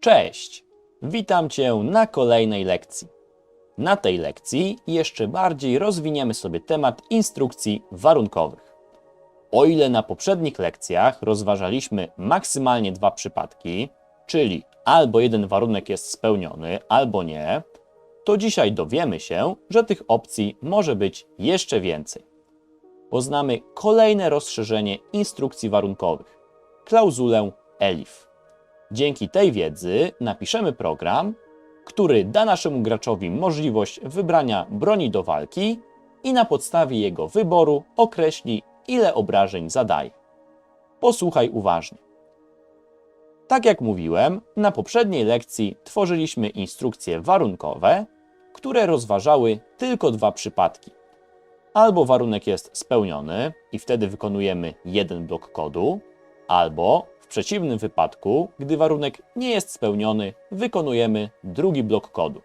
Cześć! Witam Cię na kolejnej lekcji. Na tej lekcji jeszcze bardziej rozwiniemy sobie temat instrukcji warunkowych. O ile na poprzednich lekcjach rozważaliśmy maksymalnie dwa przypadki, czyli albo jeden warunek jest spełniony, albo nie, to dzisiaj dowiemy się, że tych opcji może być jeszcze więcej. Poznamy kolejne rozszerzenie instrukcji warunkowych klauzulę ELIF. Dzięki tej wiedzy napiszemy program, który da naszemu graczowi możliwość wybrania broni do walki i na podstawie jego wyboru określi, ile obrażeń zadaje. Posłuchaj uważnie. Tak jak mówiłem, na poprzedniej lekcji tworzyliśmy instrukcje warunkowe, które rozważały tylko dwa przypadki. Albo warunek jest spełniony i wtedy wykonujemy jeden blok kodu, albo przeciwnym wypadku, gdy warunek nie jest spełniony, wykonujemy drugi blok kodu.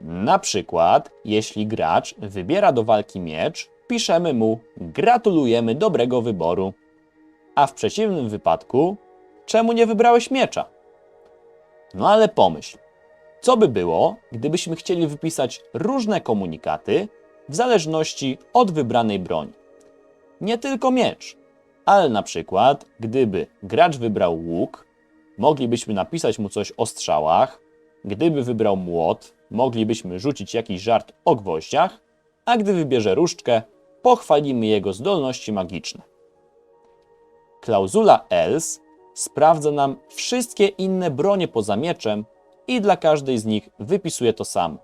Na przykład, jeśli gracz wybiera do walki miecz, piszemy mu gratulujemy dobrego wyboru. A w przeciwnym wypadku, czemu nie wybrałeś miecza? No ale pomyśl, co by było, gdybyśmy chcieli wypisać różne komunikaty w zależności od wybranej broni? Nie tylko miecz, ale na przykład, gdyby gracz wybrał łuk, moglibyśmy napisać mu coś o strzałach, gdyby wybrał młot, moglibyśmy rzucić jakiś żart o gwoździach, a gdy wybierze różdżkę, pochwalimy jego zdolności magiczne. Klauzula else sprawdza nam wszystkie inne bronie poza mieczem i dla każdej z nich wypisuje to samo.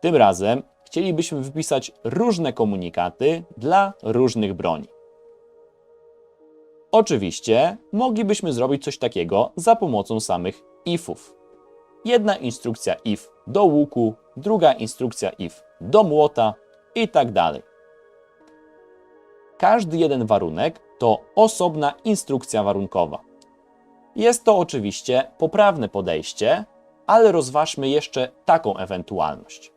Tym razem chcielibyśmy wypisać różne komunikaty dla różnych broni. Oczywiście moglibyśmy zrobić coś takiego za pomocą samych ifów. Jedna instrukcja if do łuku, druga instrukcja if do młota i tak dalej. Każdy jeden warunek to osobna instrukcja warunkowa. Jest to oczywiście poprawne podejście, ale rozważmy jeszcze taką ewentualność.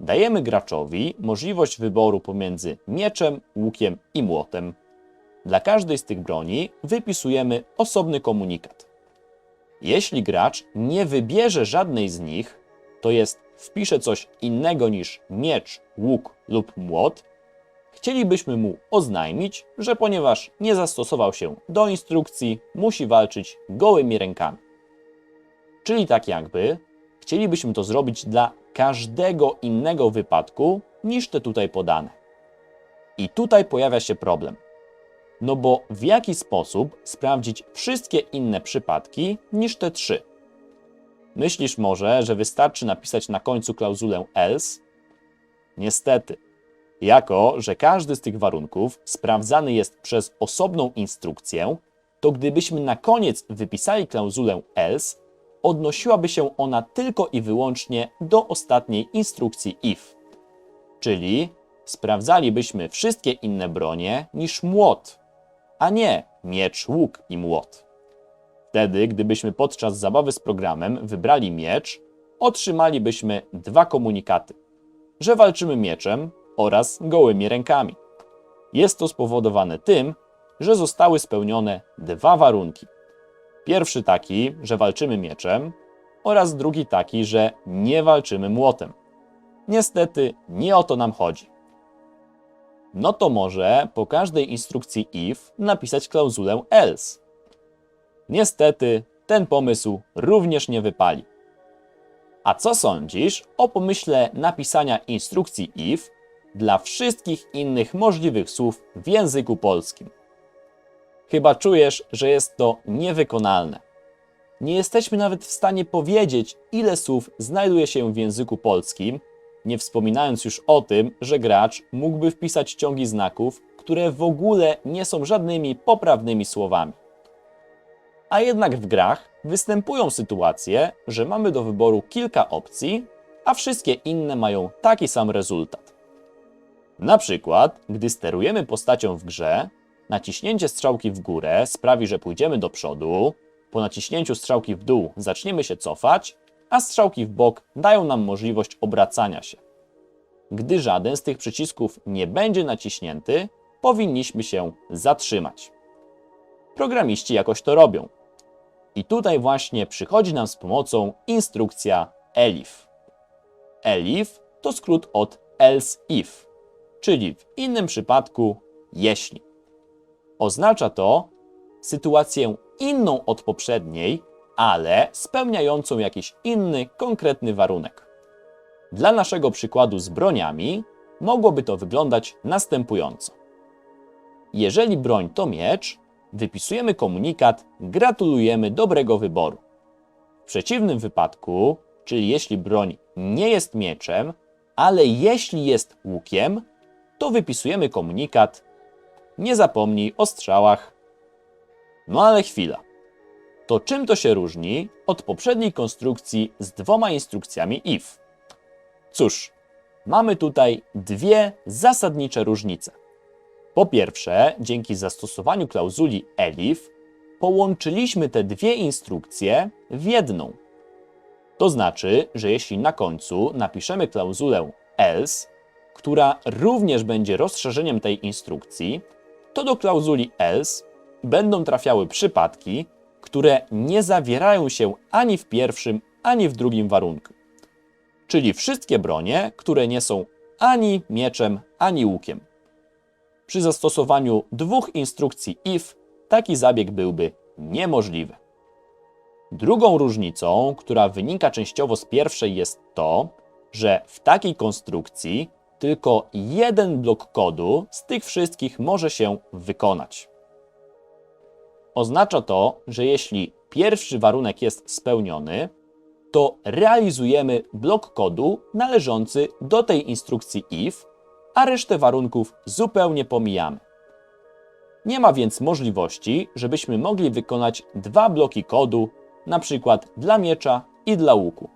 Dajemy graczowi możliwość wyboru pomiędzy mieczem, łukiem i młotem. Dla każdej z tych broni wypisujemy osobny komunikat. Jeśli gracz nie wybierze żadnej z nich, to jest wpisze coś innego niż miecz, łuk lub młot, chcielibyśmy mu oznajmić, że ponieważ nie zastosował się do instrukcji, musi walczyć gołymi rękami. Czyli tak jakby chcielibyśmy to zrobić dla każdego innego wypadku niż te tutaj podane. I tutaj pojawia się problem. No bo w jaki sposób sprawdzić wszystkie inne przypadki niż te trzy? Myślisz może, że wystarczy napisać na końcu klauzulę else? Niestety, jako że każdy z tych warunków sprawdzany jest przez osobną instrukcję, to gdybyśmy na koniec wypisali klauzulę else, odnosiłaby się ona tylko i wyłącznie do ostatniej instrukcji if. Czyli sprawdzalibyśmy wszystkie inne bronie niż młot, a nie miecz, łuk i młot. Wtedy, gdybyśmy podczas zabawy z programem wybrali miecz, otrzymalibyśmy dwa komunikaty: że walczymy mieczem oraz gołymi rękami. Jest to spowodowane tym, że zostały spełnione dwa warunki. Pierwszy taki, że walczymy mieczem, oraz drugi taki, że nie walczymy młotem. Niestety, nie o to nam chodzi. No to może po każdej instrukcji if napisać klauzulę else. Niestety, ten pomysł również nie wypali. A co sądzisz o pomyśle napisania instrukcji if dla wszystkich innych możliwych słów w języku polskim? Chyba czujesz, że jest to niewykonalne. Nie jesteśmy nawet w stanie powiedzieć, ile słów znajduje się w języku polskim, nie wspominając już o tym, że gracz mógłby wpisać ciągi znaków, które w ogóle nie są żadnymi poprawnymi słowami. A jednak w grach występują sytuacje, że mamy do wyboru kilka opcji, a wszystkie inne mają taki sam rezultat. Na przykład, gdy sterujemy postacią w grze, naciśnięcie strzałki w górę sprawi, że pójdziemy do przodu, po naciśnięciu strzałki w dół zaczniemy się cofać, a strzałki w bok dają nam możliwość obracania się. Gdy żaden z tych przycisków nie będzie naciśnięty, powinniśmy się zatrzymać. Programiści jakoś to robią. I tutaj właśnie przychodzi nam z pomocą instrukcja ELIF. ELIF to skrót od else if, czyli w innym przypadku jeśli. Oznacza to sytuację inną od poprzedniej, ale spełniającą jakiś inny, konkretny warunek. Dla naszego przykładu z broniami mogłoby to wyglądać następująco. Jeżeli broń to miecz, wypisujemy komunikat Gratulujemy dobrego wyboru. W przeciwnym wypadku, czyli jeśli broń nie jest mieczem, ale jeśli jest łukiem, to wypisujemy komunikat Nie zapomnij o strzałach. No ale chwila. To czym to się różni od poprzedniej konstrukcji z dwoma instrukcjami if? Cóż, mamy tutaj dwie zasadnicze różnice. Po pierwsze, dzięki zastosowaniu klauzuli ELIF połączyliśmy te dwie instrukcje w jedną. To znaczy, że jeśli na końcu napiszemy klauzulę else, która również będzie rozszerzeniem tej instrukcji, to do klauzuli else będą trafiały przypadki, które nie zawierają się ani w pierwszym, ani w drugim warunku. Czyli wszystkie bronie, które nie są ani mieczem, ani łukiem. Przy zastosowaniu dwóch instrukcji if taki zabieg byłby niemożliwy. Drugą różnicą, która wynika częściowo z pierwszej, jest to, że w takiej konstrukcji tylko jeden blok kodu z tych wszystkich może się wykonać. Oznacza to, że jeśli pierwszy warunek jest spełniony, to realizujemy blok kodu należący do tej instrukcji if, a resztę warunków zupełnie pomijamy. Nie ma więc możliwości, żebyśmy mogli wykonać dwa bloki kodu, na przykład dla miecza i dla łuku.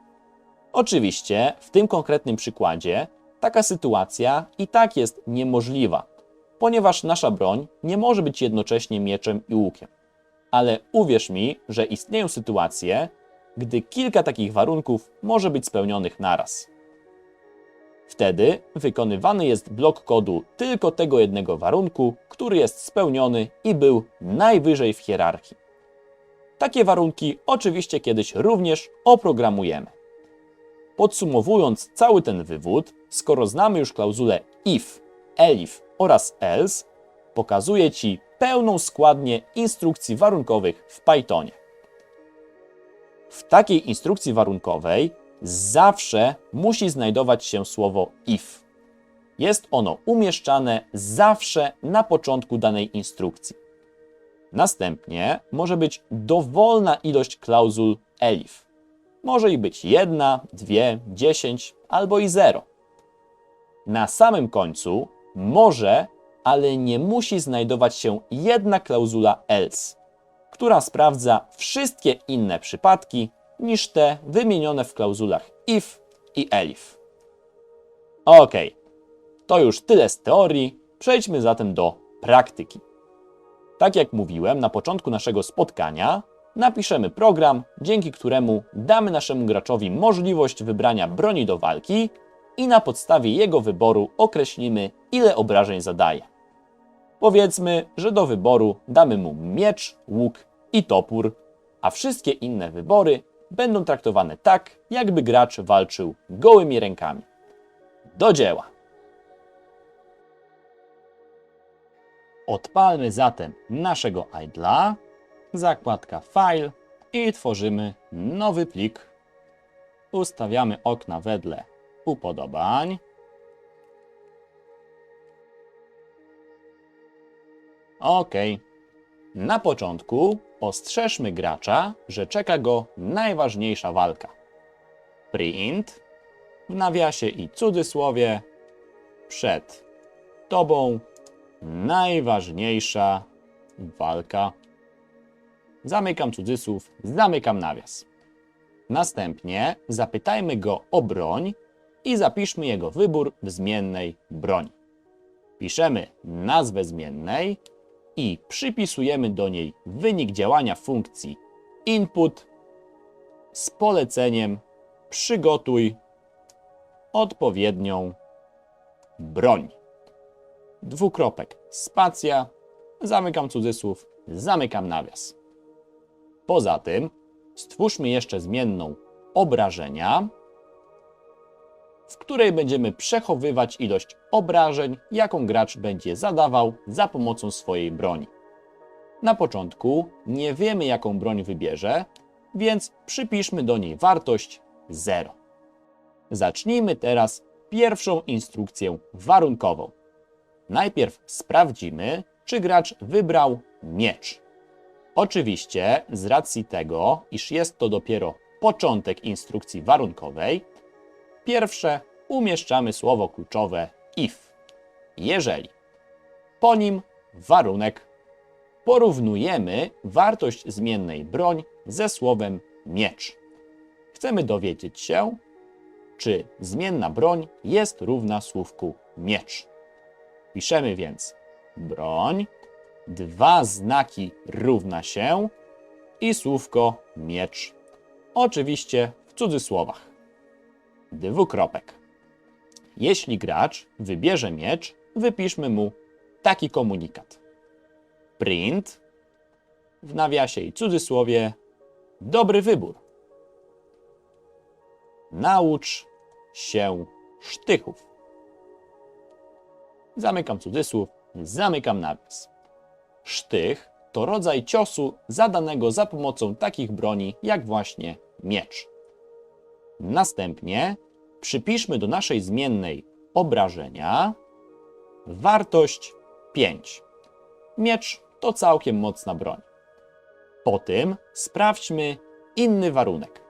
Oczywiście w tym konkretnym przykładzie taka sytuacja i tak jest niemożliwa, ponieważ nasza broń nie może być jednocześnie mieczem i łukiem. Ale uwierz mi, że istnieją sytuacje, gdy kilka takich warunków może być spełnionych naraz. Wtedy wykonywany jest blok kodu tylko tego jednego warunku, który jest spełniony i był najwyżej w hierarchii. Takie warunki oczywiście kiedyś również oprogramujemy. Podsumowując cały ten wywód, skoro znamy już klauzulę if, elif oraz else, pokazuję Ci pełną składnię instrukcji warunkowych w Pythonie. W takiej instrukcji warunkowej zawsze musi znajdować się słowo if. Jest ono umieszczane zawsze na początku danej instrukcji. Następnie może być dowolna ilość klauzul elif. Może ich być jedna, dwie, dziesięć albo i zero. Na samym końcu może, ale nie musi znajdować się jedna klauzula else, która sprawdza wszystkie inne przypadki niż te wymienione w klauzulach if i elif. Ok, to już tyle z teorii, przejdźmy zatem do praktyki. Tak jak mówiłem na początku naszego spotkania, napiszemy program, dzięki któremu damy naszemu graczowi możliwość wybrania broni do walki i na podstawie jego wyboru określimy, ile obrażeń zadaje. Powiedzmy, że do wyboru damy mu miecz, łuk i topór, a wszystkie inne wybory będą traktowane tak, jakby gracz walczył gołymi rękami. Do dzieła! Odpalmy zatem naszego idla, zakładka File i tworzymy nowy plik. Ustawiamy okna wedle upodobań. OK. Na początku ostrzeżmy gracza, że czeka go najważniejsza walka. Print w nawiasie i cudzysłowie przed tobą najważniejsza walka. Zamykam cudzysłów, zamykam nawias. Następnie zapytajmy go o broń i zapiszmy jego wybór w zmiennej broni. Piszemy nazwę zmiennej i przypisujemy do niej wynik działania funkcji. Input z poleceniem przygotuj odpowiednią broń. Dwukropek, spacja, zamykam cudzysłów, zamykam nawias. Poza tym stwórzmy jeszcze zmienną obrażenia, w której będziemy przechowywać ilość obrażeń, jaką gracz będzie zadawał za pomocą swojej broni. Na początku nie wiemy, jaką broń wybierze, więc przypiszmy do niej wartość 0. Zacznijmy teraz pierwszą instrukcję warunkową. Najpierw sprawdzimy, czy gracz wybrał miecz. Oczywiście, z racji tego, iż jest to dopiero początek instrukcji warunkowej, pierwsze umieszczamy słowo kluczowe if. Jeżeli. Po nim warunek. Porównujemy wartość zmiennej broń ze słowem miecz. Chcemy dowiedzieć się, czy zmienna broń jest równa słówku miecz. Piszemy więc broń, dwa znaki równa się i słówko miecz. Oczywiście w cudzysłowach. Dwukropek. Jeśli gracz wybierze miecz, wypiszmy mu taki komunikat. Print w nawiasie i cudzysłowie dobry wybór. Naucz się sztychów. Zamykam cudzysłów, zamykam nawias. Sztych to rodzaj ciosu zadanego za pomocą takich broni jak właśnie miecz. Następnie przypiszmy do naszej zmiennej obrażenia wartość 5. Miecz to całkiem mocna broń. Po tym sprawdźmy inny warunek.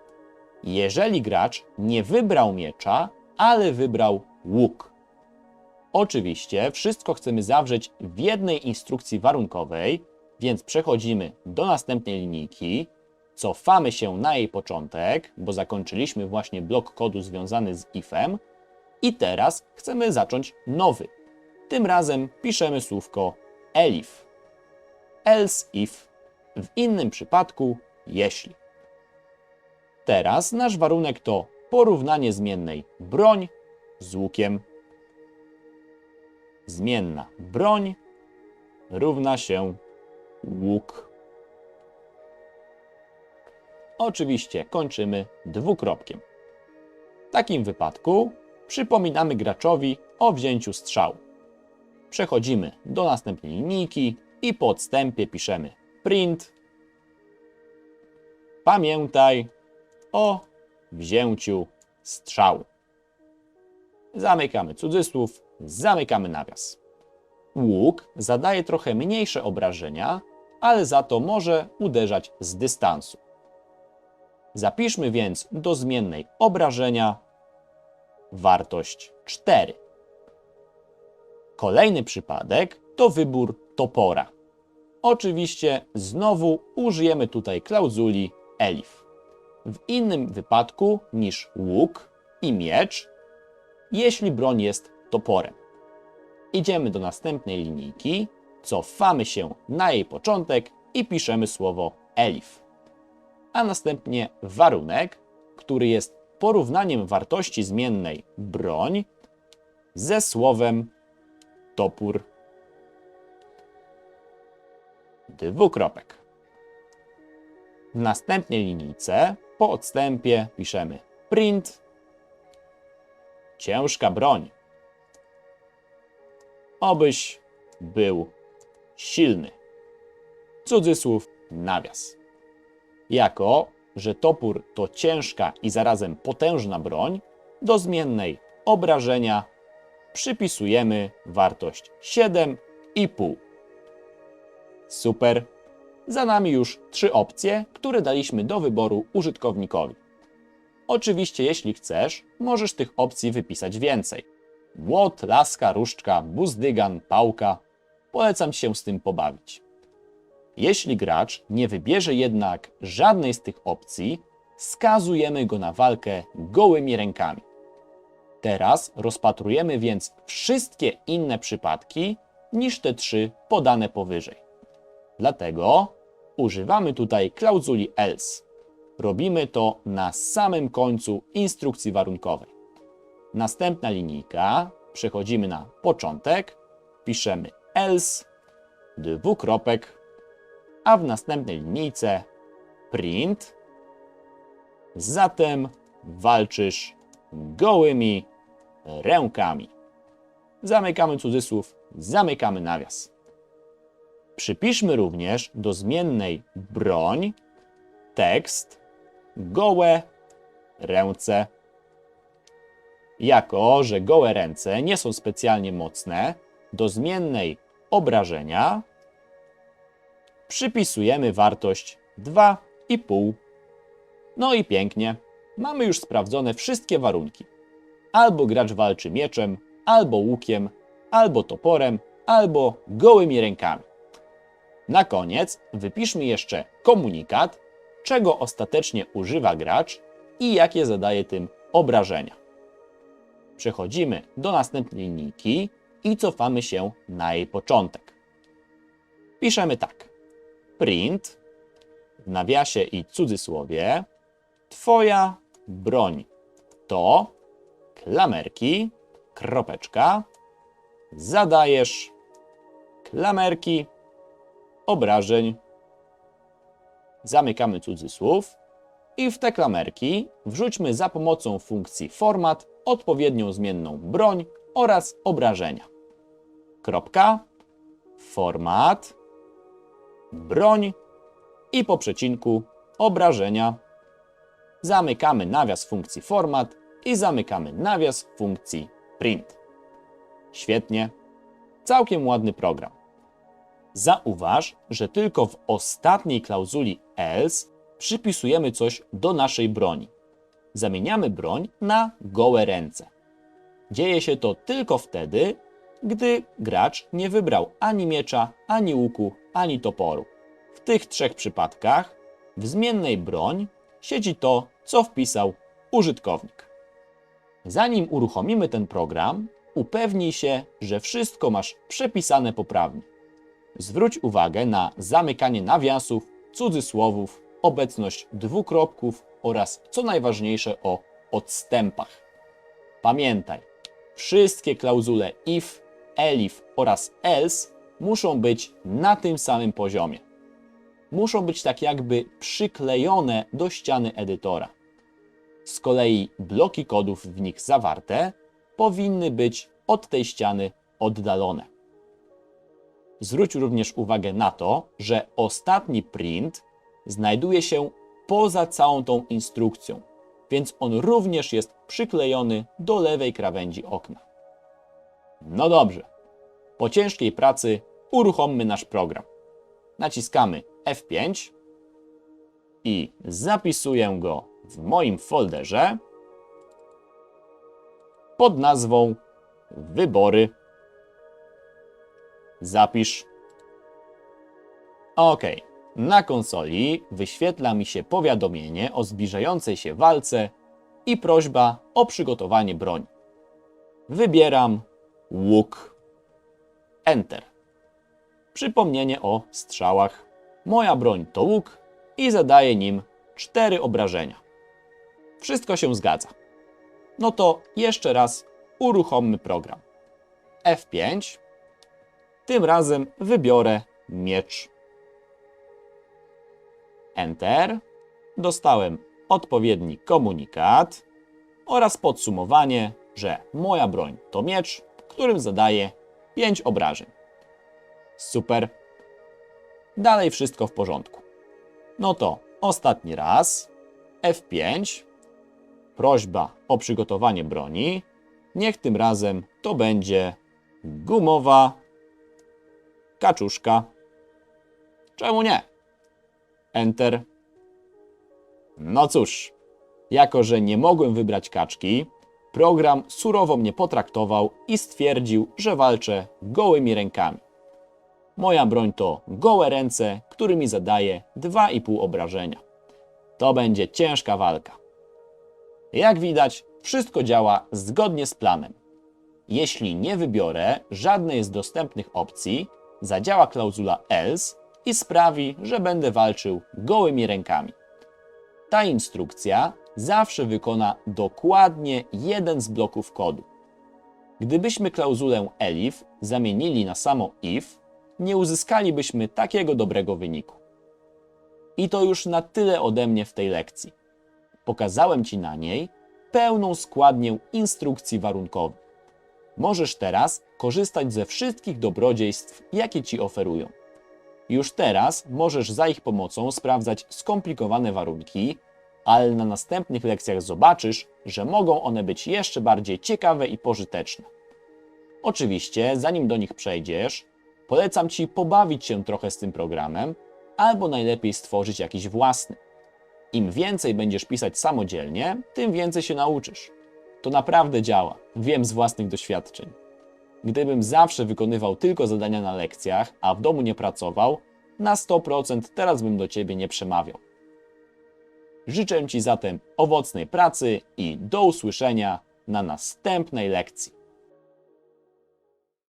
Jeżeli gracz nie wybrał miecza, ale wybrał łuk. Oczywiście wszystko chcemy zawrzeć w jednej instrukcji warunkowej, więc przechodzimy do następnej linijki, cofamy się na jej początek, bo zakończyliśmy właśnie blok kodu związany z ifem i teraz chcemy zacząć nowy. Tym razem piszemy słówko elif. Else if. W innym przypadku jeśli. Teraz nasz warunek to porównanie zmiennej broń z łukiem. Zmienna broń równa się łuk. Oczywiście kończymy dwukropkiem. W takim wypadku przypominamy graczowi o wzięciu strzału. Przechodzimy do następnej linijki i po odstępie piszemy print. Pamiętaj o wzięciu strzału. Zamykamy cudzysłów, zamykamy nawias. Łuk zadaje trochę mniejsze obrażenia, ale za to może uderzać z dystansu. Zapiszmy więc do zmiennej obrażenia wartość 4. Kolejny przypadek to wybór topora. Oczywiście znowu użyjemy tutaj klauzuli elif. W innym wypadku niż łuk i miecz, jeśli broń jest toporem. Idziemy do następnej linijki, cofamy się na jej początek i piszemy słowo elif. A następnie warunek, który jest porównaniem wartości zmiennej broń ze słowem topór. Dwukropek. W następnej linijce po odstępie piszemy print ciężka broń. Obyś był silny. Cudzysłów nawias. Jako, że topór to ciężka i zarazem potężna broń, do zmiennej obrażenia przypisujemy wartość 7,5. Super. Za nami już trzy opcje, które daliśmy do wyboru użytkownikowi. Oczywiście, jeśli chcesz, możesz tych opcji wypisać więcej. Młot, laska, różdżka, buzdygan, pałka. Polecam się z tym pobawić. Jeśli gracz nie wybierze jednak żadnej z tych opcji, skazujemy go na walkę gołymi rękami. Teraz rozpatrujemy więc wszystkie inne przypadki niż te trzy podane powyżej. Dlatego używamy tutaj klauzuli else. Robimy to na samym końcu instrukcji warunkowej. Następna linijka, przechodzimy na początek, piszemy else, dwukropek, a w następnej linijce print, zatem walczysz gołymi rękami. Zamykamy cudzysłów, zamykamy nawias. Przypiszmy również do zmiennej broń tekst gołe ręce. Jako, że gołe ręce nie są specjalnie mocne, do zmiennej obrażenia przypisujemy wartość 2,5. No i pięknie. Mamy już sprawdzone wszystkie warunki. Albo gracz walczy mieczem, albo łukiem, albo toporem, albo gołymi rękami. Na koniec wypiszmy jeszcze komunikat, czego ostatecznie używa gracz i jakie zadaje tym obrażenia. Przechodzimy do następnej linijki i cofamy się na jej początek. Piszemy tak. Print w nawiasie i cudzysłowie Twoja broń to klamerki, kropeczka, zadajesz klamerki, obrażeń, zamykamy cudzysłów i w te klamerki wrzućmy za pomocą funkcji format odpowiednią zmienną broń oraz obrażenia. Kropka, format, broń i po przecinku obrażenia. Zamykamy nawias funkcji format i zamykamy nawias funkcji print. Świetnie. Całkiem ładny program. Zauważ, że tylko w ostatniej klauzuli else przypisujemy coś do naszej broni. Zamieniamy broń na gołe ręce. Dzieje się to tylko wtedy, gdy gracz nie wybrał ani miecza, ani łuku, ani toporu. W tych trzech przypadkach w zmiennej broń siedzi to, co wpisał użytkownik. Zanim uruchomimy ten program, upewnij się, że wszystko masz przepisane poprawnie. Zwróć uwagę na zamykanie nawiasów, cudzysłowów, obecność dwukropków oraz, co najważniejsze, o odstępach. Pamiętaj, wszystkie klauzule if, elif oraz else muszą być na tym samym poziomie. Muszą być tak jakby przyklejone do ściany edytora. Z kolei bloki kodów w nich zawarte powinny być od tej ściany oddalone. Zwróć również uwagę na to, że ostatni print znajduje się poza całą tą instrukcją, więc on również jest przyklejony do lewej krawędzi okna. No dobrze. Po ciężkiej pracy uruchommy nasz program. Naciskamy F5 i zapisuję go w moim folderze pod nazwą Wybory. Zapisz. OK. Na konsoli wyświetla mi się powiadomienie o zbliżającej się walce i prośba o przygotowanie broni. Wybieram łuk. Enter. Przypomnienie o strzałach. Moja broń to łuk i zadaję nim 4 obrażenia. Wszystko się zgadza. No to jeszcze raz uruchommy program. F5. Tym razem wybiorę miecz. Enter. Dostałem odpowiedni komunikat oraz podsumowanie, że moja broń to miecz, którym zadaję 5 obrażeń. Super. Dalej wszystko w porządku. No to ostatni raz. F5. Prośba o przygotowanie broni. Niech tym razem to będzie gumowa kaczuszka. Czemu nie? Enter. No cóż, jako że nie mogłem wybrać kaczki, program surowo mnie potraktował i stwierdził, że walczę gołymi rękami. Moja broń to gołe ręce, którymi zadaję 2,5 obrażenia. To będzie ciężka walka. Jak widać, wszystko działa zgodnie z planem. Jeśli nie wybiorę żadnej z dostępnych opcji, zadziała klauzula else i sprawi, że będę walczył gołymi rękami. Ta instrukcja zawsze wykona dokładnie jeden z bloków kodu. Gdybyśmy klauzulę elif zamienili na samo if, nie uzyskalibyśmy takiego dobrego wyniku. I to już na tyle ode mnie w tej lekcji. Pokazałem Ci na niej pełną składnię instrukcji warunkowych. Możesz teraz korzystać ze wszystkich dobrodziejstw, jakie Ci oferują. Już teraz możesz za ich pomocą sprawdzać skomplikowane warunki, ale na następnych lekcjach zobaczysz, że mogą one być jeszcze bardziej ciekawe i pożyteczne. Oczywiście, zanim do nich przejdziesz, polecam Ci pobawić się trochę z tym programem, albo najlepiej stworzyć jakiś własny. Im więcej będziesz pisać samodzielnie, tym więcej się nauczysz. To naprawdę działa, wiem z własnych doświadczeń. Gdybym zawsze wykonywał tylko zadania na lekcjach, a w domu nie pracował, na 100% teraz bym do Ciebie nie przemawiał. Życzę Ci zatem owocnej pracy i do usłyszenia na następnej lekcji.